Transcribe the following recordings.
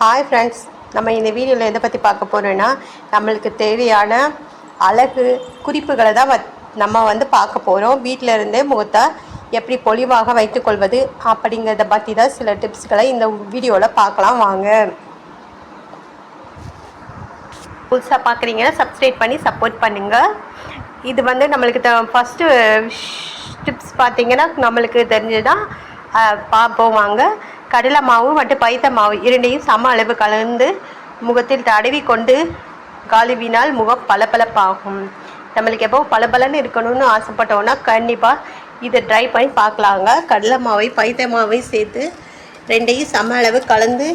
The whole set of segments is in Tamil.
ஹாய் ஃப்ரெண்ட்ஸ் நம்ம இந்த வீடியோவில் எதை பற்றி பார்க்க போகிறோன்னா நம்மளுக்கு தேவையான அழகு குறிப்புகளை தான் நம்ம வந்து பார்க்க போகிறோம் வீட்டில் இருந்தே முகத்தை எப்படி பொலிவாக வைத்துக்கொள்வது அப்படிங்கிறத பற்றி தான் சில டிப்ஸ்களை இந்த வீடியோவில் பார்க்கலாம். வாங்க. புதுசாக பார்க்குறீங்கன்னா சப்ஸ்கிரைப் பண்ணி சப்போர்ட் பண்ணுங்கள் இது வந்து நம்மளுக்கு த ஃபஸ்ட்டு டிப்ஸ் பார்த்தீங்கன்னா நம்மளுக்கு தெரிஞ்சதான் பார்ப்போம் வாங்க. கடலை மாவு மற்றும் பைத்த மாவு இரண்டையும் சம அளவு கலந்து முகத்தில் தடவி கொண்டு கழுவினால் முகம் பளபளப்பாகும். நம்மளுக்கு எப்போ பளபளன்னு இருக்கணும்னு ஆசைப்பட்டோன்னா கண்டிப்பாக இதை ட்ரை பண்ணி பார்க்கலாங்க. கடலை மாவை பைத்த மாவை சேர்த்து ரெண்டையும் சம அளவு கலந்து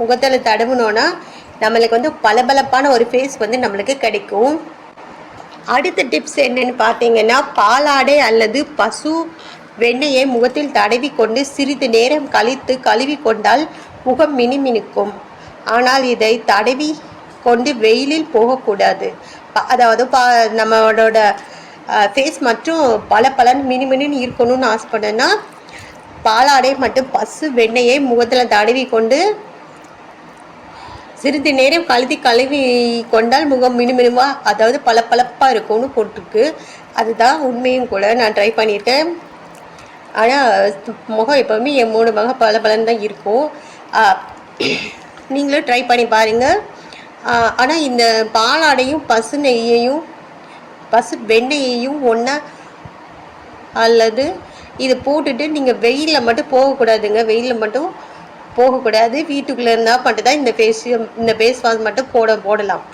முகத்தில் தடவுனோன்னா நம்மளுக்கு வந்து பளபளப்பான ஒரு ஃபேஸ் வந்து நம்மளுக்கு கிடைக்கும். அடுத்த டிப்ஸ் என்னன்னு பார்த்தீங்கன்னா பாலாடை அல்லது பசு வெண்ணெயை முகத்தில் தடவி கொண்டு சிறிது நேரம் கழித்து கழுவி கொண்டால் முகம் மினுமினுக்கும் ஆனால் இதை தடவி கொண்டு வெயிலில் போகக்கூடாது. அதாவது பா நம்மளோட ஃபேஸ் மற்றும் பல பலன் மினுமினுன்னு இருக்கணும்னு ஆசைப்பட்டேன்னா பாலாடை மற்றும் பசு வெண்ணெயை முகத்தில் தடவி கொண்டு சிறிது நேரம் கழுதி கழுவி கொண்டால் முகம் மினுமினுமா அதாவது பளபளப்பாக இருக்கும்னு போட்டிருக்கு. அதுதான் உண்மையும் கூட நான் ட்ரை பண்ணியிருக்கேன். ஆனால் முகம் எப்போவுமே என் மூணு முகம் பளபளன்னு தான் இருக்கும். நீங்களும் ட்ரை பண்ணி பாருங்கள் ஆனால் இந்த பாலாடையும் பசு நெய்யையும் பசு வெண்ணெயையும் ஒன்றா அல்லது இது போட்டுட்டு நீங்கள் வெயிலில் மட்டும் போகக்கூடாதுங்க. வெயிலில் மட்டும் போகக்கூடாது. வீட்டுக்குள்ளே இருந்தால் மட்டும் தான் இந்த ஃபேஸ் இந்த ஃபேஸ் வாஷ் மட்டும் போட போடலாம்.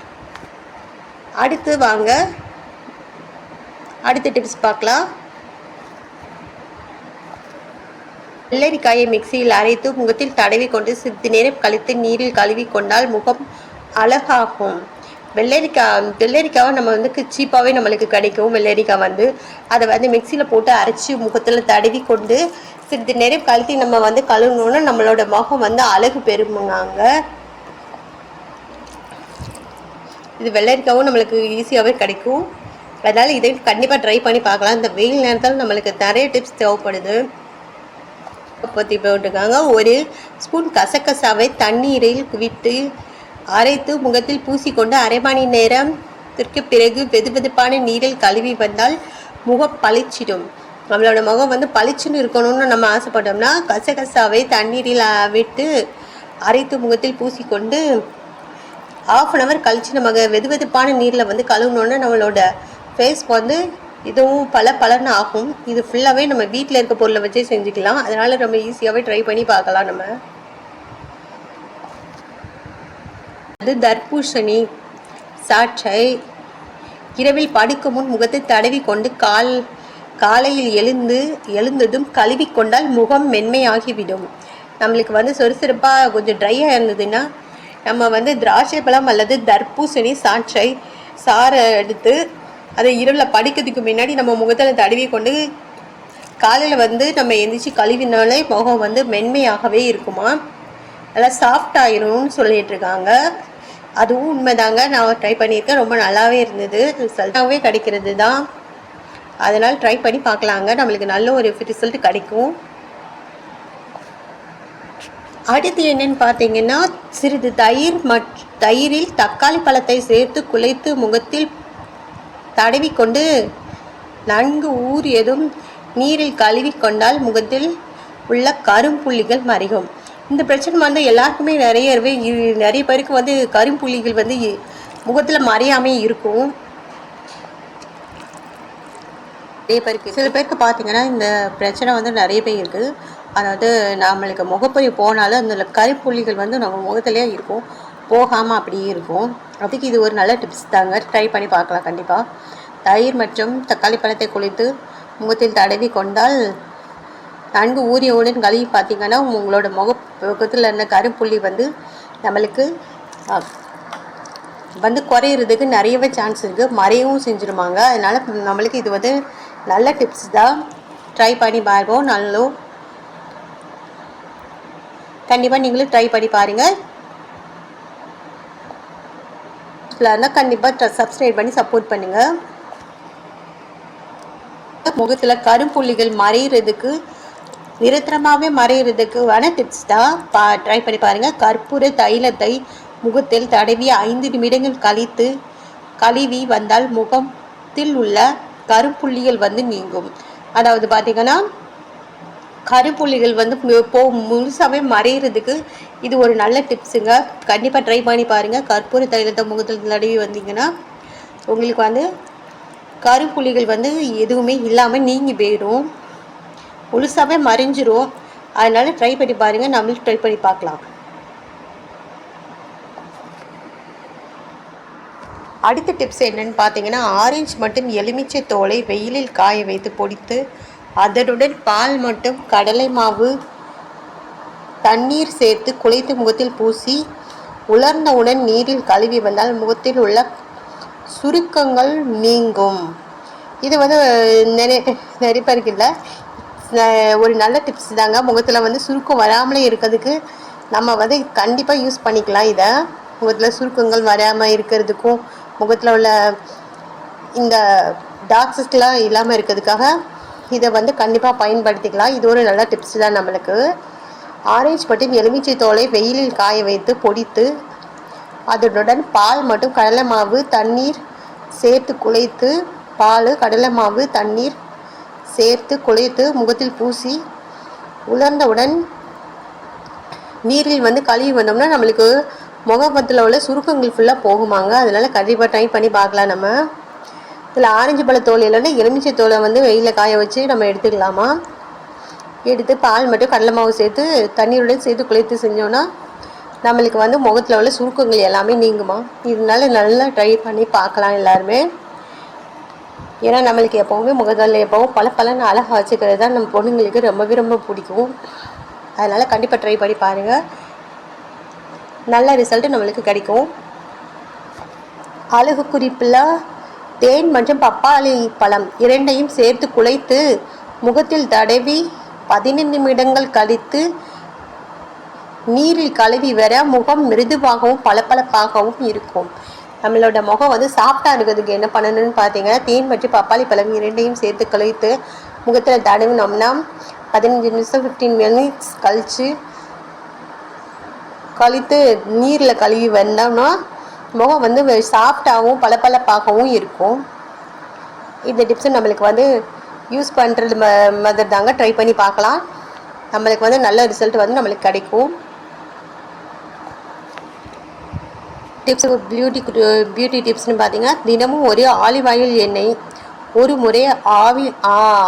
அடுத்து வாங்க. அடுத்த டிப்ஸ் பார்க்கலாம். வெள்ளரிக்காயை மிக்சியில் அரைத்து முகத்தில் தடவி கொண்டு சிறிது நேரம் கழித்து நீரில் கழுவி கொண்டால் முகம் அழகாகும். வெள்ளரிக்காய் வெள்ளரிக்காவை நம்ம வந்து சீப்பாகவே நம்மளுக்கு கிடைக்கும். வெள்ளரிக்காய் வந்து அதை வந்து மிக்சியில் போட்டு அரைச்சி முகத்தில் தடவி கொண்டு சிறிது நேரம் கழுத்தி நம்ம வந்து கழுவுனோன்னா நம்மளோட முகம் வந்து அழகு பெறுமுங்க இது வெள்ளரிக்காவும் நம்மளுக்கு ஈஸியாகவே கிடைக்கும். அதனால் இதை கண்டிப்பாக ட்ரை பண்ணி பார்க்கலாம். இந்த வெயில் நேரத்தில் நம்மளுக்கு நிறைய டிப்ஸ் தேவைப்படுது. பற்றி போட்டிருக்காங்க ஒரு ஸ்பூன் கசகசாவை தண்ணீரில் விட்டு அரைத்து முகத்தில் பூசிக்கொண்டு அரை மணி நேரத்திற்கு பிறகு வெதுவெதுப்பான நீரில் கழுவி வந்தால் முகம் பளிச்சிடும். நம்மளோட முகம் வந்து பளிச்சுன்னு இருக்கணும்னு நம்ம ஆசைப்பட்டோம்னா கசகசாவை தண்ணீரில் விட்டு அரைத்து முகத்தில் பூசிக்கொண்டு ஆஃப் அன் ஹவர் கழித்து நம்ம வெதுவெதுப்பான நீரில் வந்து கழுவுனோன்னா நம்மளோட ஃபேஸ் வந்து இதுவும் பல பலன் ஆகும் இது ஃபுல்லாகவே நம்ம வீட்டில் இருக்க பொருளை வச்சே செஞ்சுக்கலாம். அதனால் நம்ம ஈஸியாகவே ட்ரை பண்ணி பார்க்கலாம் நம்ம. அது தர்பூசணி சாட்சை இரவில் படுக்கும் முன் முகத்தை தடவி கொண்டு கால் காலையில் எழுந்து எழுந்ததும் கழுவி கொண்டால் முகம் மென்மையாகிவிடும். நம்மளுக்கு வந்து சுறுசுறுப்பாக கொஞ்சம் ட்ரையாக இருந்ததுன்னா நம்ம வந்து திராட்சை பழம் அல்லது தர்பூசணி சாட்சை சாறை எடுத்து அதை இரவில் படிக்கிறதுக்கு முன்னாடி நம்ம முகத்தில் தடவி கொண்டு காலையில் வந்து நம்ம எந்திரிச்சு கழுவினாலே முகம் வந்து மென்மையாகவே இருக்குமா? நல்லா சாஃப்ட் ஆயிரும்னு சொல்லிட்டு இருக்காங்க. அதுவும் உண்மைதாங்க. நான் ட்ரை பண்ணியிருக்கேன். ரொம்ப நல்லாவே இருந்தது. ரிசல்ட்டாகவே கிடைக்கிறது தான். அதனால் ட்ரை பண்ணி பார்க்கலாங்க. நம்மளுக்கு நல்ல ஒரு ரிசல்ட் கிடைக்கும். அடுத்து என்னன்னு பார்த்தீங்கன்னா சிறிது தயிர் மற் தயிரில் தக்காளி பழத்தை சேர்த்து குழைத்து முகத்தில் தடவி கொண்டு நன்கு ஊறியதும் நீரில் கழுவி கொண்டால் முகத்தில் உள்ள கரும்புள்ளிகள் மறையும். இந்த பிரச்சனை வந்து எல்லாருக்குமே நிறையவே நிறைய பேருக்கு வந்து கரும்புள்ளிகள் வந்து முகத்தில் மறையாமே இருக்கும். நிறைய பேருக்கு சில பேருக்கு பார்த்தீங்கன்னா இந்த பிரச்சனை வந்து நிறைய பேர் இருக்குது அதாவது நம்மளுக்கு முகப்பொறி போனாலும் அந்த கருப்புள்ளிகள் வந்து நம்ம முகத்திலே இருக்கும். போகாமல் அப்படியே இருக்கும். அதுக்கு இது ஒரு நல்ல டிப்ஸ் தாங்க. ட்ரை பண்ணி பார்க்கலாம் கண்டிப்பாக தயிர் மற்றும் தக்காளி பழத்தை குளித்து முகத்தில் தடவி கொண்டால் நன்கு ஊறியவுடன் கழுவி பார்த்தீங்கன்னா உங்களோட முக முகத்தில் இருந்த கருப்புள்ளி வந்து நம்மளுக்கு வந்து குறையிறதுக்கு நிறையவே சான்ஸ் இருக்குது மறையவும் செஞ்சுருமாங்க. அதனால் நம்மளுக்கு இது வந்து நல்ல டிப்ஸ் தான். ட்ரை பண்ணி பாருவோம் நல்லோ கண்டிப்பாக நீங்களும் ட்ரை பண்ணி பாருங்கள் இருந்தால் கண்டிப்பாக சப்ஸ்கிரைப் பண்ணி சப்போர்ட் பண்ணுங்கள் முகத்தில் கரும்புள்ளிகள் மறையிறதுக்கு நிரந்தரமாகவே மறையிறதுக்கான டிப்ஸ் தான் பா ட்ரை பண்ணி பாருங்கள் கற்பூர தைலத்தை முகத்தில் தடவி ஐந்து நிமிடங்கள் கழித்து கழுவி வந்தால் முகத்தில் உள்ள கரும்புள்ளிகள் வந்து நீங்கும். அதாவது பார்த்திங்கன்னா கருப்புள்ளிகள் வந்து போ முழுசாகவே மறையிறதுக்கு இது ஒரு நல்ல டிப்ஸுங்க கண்டிப்பாக ட்ரை பண்ணி பாருங்கள் கற்பூர தைலத்தை முகத்தில் தடவி வந்தீங்கன்னா உங்களுக்கு வந்து கருப்புள்ளிகள் வந்து எதுவுமே இல்லாமல் நீங்கி போயிடும். முழுசாகவே மறைஞ்சிரும். அதனால் ட்ரை பண்ணி பாருங்கள் நம்மளும் ட்ரை பண்ணி பார்க்கலாம். அடுத்த டிப்ஸ் என்னென்னு பார்த்தீங்கன்னா ஆரஞ்சு மட்டும் எலுமிச்சை தோலை வெயிலில் காய வைத்து பொடித்து அதனுடன் பால் மட்டும் கடலை மாவு தண்ணீர் சேர்த்து குளித்து முகத்தில் பூசி உலர்ந்தவுடன் நீரில் கழுவி வந்தால் முகத்தில் உள்ள சுருக்கங்கள் நீங்கும். இது வந்து நிறைய நிறைய பேருக்கு இல்லை. ஒரு நல்ல டிப்ஸ் தாங்க. முகத்தில் வந்து சுருக்கம் வராமலே இருக்கிறதுக்கு நம்ம வந்து கண்டிப்பாக யூஸ் பண்ணிக்கலாம் இதை. முகத்தில் சுருக்கங்கள் வராமல் இருக்கிறதுக்கும் முகத்தில் உள்ள இந்த டாக்ஸஸ்லாம் இல்லாமல் இருக்கிறதுக்காக இதை வந்து கண்டிப்பாக பயன்படுத்திக்கலாம். இது ஒரு நல்ல டிப்ஸ் தான் நம்மளுக்கு. ஆரஞ்சு மற்றும் எலுமிச்சை தோலை வெயிலில் காய வைத்து பொடித்து அதனுடன் பால் மற்றும் கடலை மாவு தண்ணீர் சேர்த்து குழைத்து பால் கடலை மாவு தண்ணீர் சேர்த்து குழைத்து முகத்தில் பூசி உலர்ந்தவுடன் நீரில் வந்து கழுவி வந்தோம்னா நம்மளுக்கு முகப்பத்தில் உள்ள சுருக்கங்கள் ஃபுல்லாக போகுமாங்க. அதனால் கண்டிப்பாக ட்ரை பண்ணி பார்க்கலாம் நம்ம. இதில் ஆரஞ்சு பழ தோல் இல்லைன்னா எலுமிச்சை தோலை வந்து வெயிலில் காய வச்சு நம்ம எடுத்துக்கலாமா? எடுத்து பால் மட்டும் கடலை மாவு சேர்த்து தண்ணீருடன் சேர்த்து குளித்து செஞ்சோன்னா நம்மளுக்கு வந்து முகத்தில் உள்ள சுருக்கங்கள் எல்லாமே நீங்குமா? இதனால நல்லா ட்ரை பண்ணி பார்க்கலாம் எல்லாருமே. ஏன்னா நம்மளுக்கு எப்போவுமே முகத்தில் எப்போவும் பல பலன்னு அழகாக வச்சுக்கிறது தான் நம்ம பொண்ணுங்களுக்கு ரொம்பவே ரொம்ப பிடிக்கும். அதனால் கண்டிப்பாக ட்ரை பண்ணி பாருங்கள் நல்ல ரிசல்ட்டு நம்மளுக்கு கிடைக்கும். அழகு குறிப்பில் தேன் மற்றும் பப்பாளி பழம் இரண்டையும் சேர்த்து குழைத்து முகத்தில் தடவி பதினைந்து நிமிடங்கள் கழித்து நீரில் கழுவி வர முகம் மிருதுவாகவும் பளபளப்பாகவும் இருக்கும். நம்மளோட முகம் வந்து சாஃப்டாக இருக்கிறதுக்கு என்ன பண்ணணும்னு பார்த்தீங்கன்னா தேன் மற்றும் பப்பாளி பழம் இரண்டையும் சேர்த்து கழித்து முகத்தில் தடவினோம்னா பதினஞ்சு நிமிஷம் ஃபிஃப்டீன் மினிட்ஸ் கழித்து கழித்து நீரில் கழுவி வந்தோம்னா முகம் வந்து சாஃப்டாகவும் பளபளப்பாகவும் இருக்கும். இந்த டிப்ஸை நம்மளுக்கு வந்து யூஸ் பண்ணுறது ம மாதிரி தாங்க ட்ரை பண்ணி பார்க்கலாம். நம்மளுக்கு வந்து நல்ல ரிசல்ட் வந்து நம்மளுக்கு கிடைக்கும். டிப்ஸ் பியூட்டி பியூட்டி டிப்ஸ்னு பார்த்தீங்கன்னா தினமும் ஒரே ஆலிவ் ஆயில் எண்ணெய் ஒரு முறை ஆவி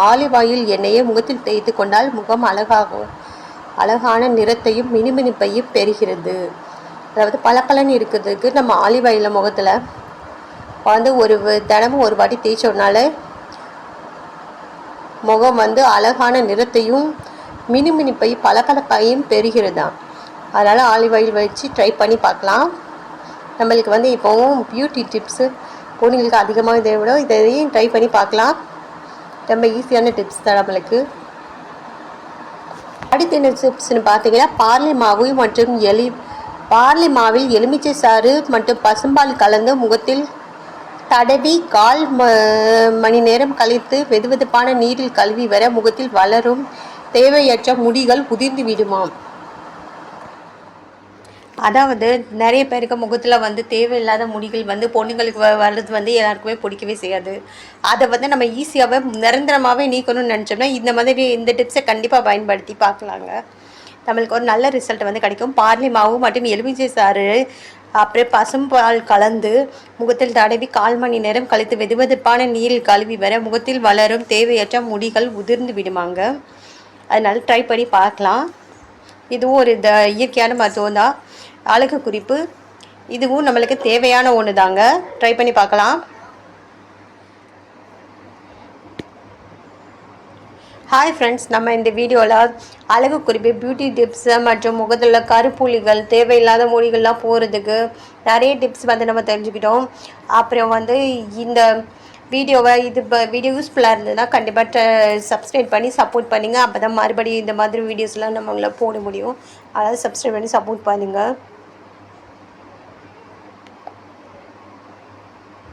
ஆலிவ் ஆயில் எண்ணெயை முகத்தில் தேய்த்து கொண்டால் முகம் அழகாகும். அழகான நிறத்தையும் மினுமினுப்பையும் பெறுகிறது. அதாவது பளபளன்னு இருக்கிறதுக்கு நம்ம ஆலிவ் ஆயிலில் முகத்தில் வந்து ஒரு தினமும் ஒரு வாட்டி தேய்ச்சோம்னால முகம் வந்து அழகான நிறத்தையும் மினுமினுப்பை பளபளப்பையும் பெறுகிறதாம் அதனால் ஆலிவ் ஆயில் வச்சு ட்ரை பண்ணி பார்க்கலாம். நம்மளுக்கு வந்து இப்போவும் பியூட்டி டிப்ஸு பொண்ணுங்களுக்கு அதிகமாக இதை விட இதையும் ட்ரை பண்ணி பார்க்கலாம். ரொம்ப ஈஸியான டிப்ஸ் தான் நம்மளுக்கு. அடுத்த என்ன டிப்ஸ்னு பார்த்தீங்கன்னா பார்லி மாவு மற்றும் எலி பார்லி மாவில் எலுமிச்சை சாறு மற்றும் பசும்பால் கலந்து முகத்தில் தடவி கால் மணி நேரம் கழித்து வெதுவெதுப்பான நீரில் கழுவி வர முகத்தில் வளரும் தேவையற்ற முடிகள் உதிர்ந்து விடுமாம். அதாவது நிறைய பேருக்கு முகத்தில் வந்து தேவையில்லாத முடிகள் வந்து பொண்ணுங்களுக்கு வர்றது வந்து எல்லாருக்குமே பிடிக்கவே செய்யாது. அதை வந்து நம்ம ஈஸியாகவே நிரந்தரமாகவே நீக்கணும்னு நினச்சோம்னா இந்த மாதிரி இந்த டிப்ஸை கண்டிப்பாக பயன்படுத்தி பார்க்கலாங்க. நம்மளுக்கு ஒரு நல்ல ரிசல்ட் வந்து கிடைக்கும். பார்லி மாவு மற்றும் எலுமிச்சை சாறு அப்புறம் பசும்பால் கலந்து முகத்தில் தடவி கால் மணி நேரம் கழித்து வெதுவெதுப்பான நீரில் கழுவி வர முகத்தில் வளரும் தேவையற்ற முடிகள் உதிர்ந்து விடுமாங்க. அதனால் ட்ரை பண்ணி பார்க்கலாம். இதுவும் ஒரு த இயற்கையான மருத்துவம் தான். அழகு குறிப்பு. இதுவும் நம்மளுக்கு தேவையான ஒன்று தாங்க ட்ரை பண்ணி பார்க்கலாம். ஹாய் ஃப்ரெண்ட்ஸ் நம்ம இந்த வீடியோவில் அழகு குறிப்பு பியூட்டி டிப்ஸ் மற்றும் முகத்தில் கருப்புள்ளிகள் தேவையில்லாத மொழிகள்லாம் போகிறதுக்கு நிறைய டிப்ஸ் வந்து நம்ம தெரிஞ்சுக்கிட்டோம். அப்புறம் வந்து இந்த வீடியோவை இது இப்போ வீடியோ யூஸ்ஃபுல்லாக இருந்ததுன்னா கண்டிப்பாக சப்ஸ்கிரைப் பண்ணி சப்போர்ட் பண்ணுங்கள் அப்போ தான் மறுபடியும் இந்த மாதிரி வீடியோஸ்லாம் நம்ம போட முடியும். அதாவது சப்ஸ்கிரைப் பண்ணி சப்போர்ட் பண்ணுங்கள்